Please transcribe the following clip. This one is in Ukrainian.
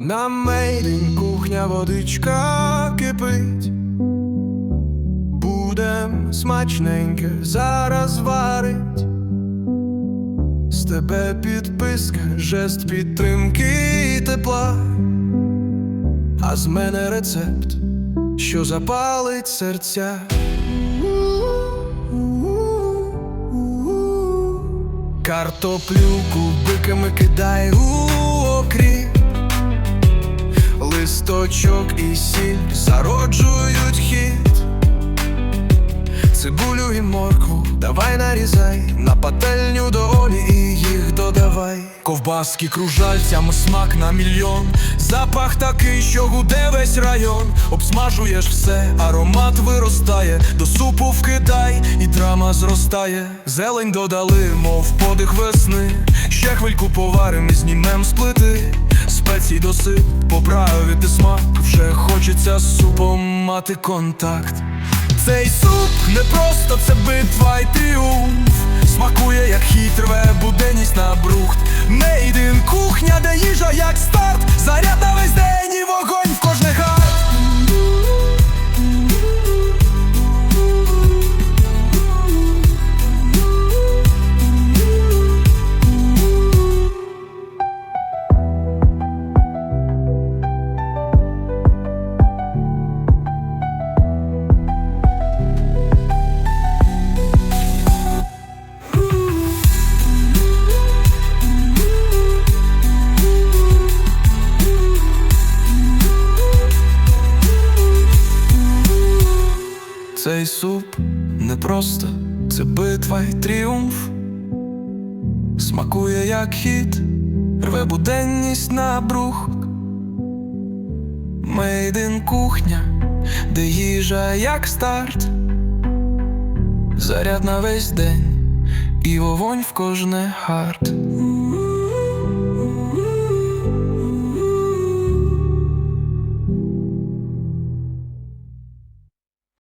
На мейдин кухня водичка кипить. Будем смачненьке зараз варить. З тебе підписка, жест підтримки і тепла. А з мене рецепт, що запалить серця. Картоплю кубиками кидай у Листочок і сіль зароджують хід. Цибулю і моркву давай нарізай На пательню до олі і їх додавай. Ковбаски кружальцями смак на мільйон. Запах такий, що гуде весь район. Обсмажуєш все, аромат виростає. До супу вкидай і драма зростає. Зелень додали, мов подих весни. Ще хвильку поварим і знімем з Спецій досип, поправити смак Вже хочеться з супом мати контакт. Цей суп не просто це битва й тріумф. Смакує, як хід буденність на брухт. Не Мейдин кухня, де їжа як старт Цей суп не просто це битва й тріумф. Смакує як хід, рве буденність на брух. Мейдин кухня, де їжа як старт. Заряд на весь день і вогонь в кожне харт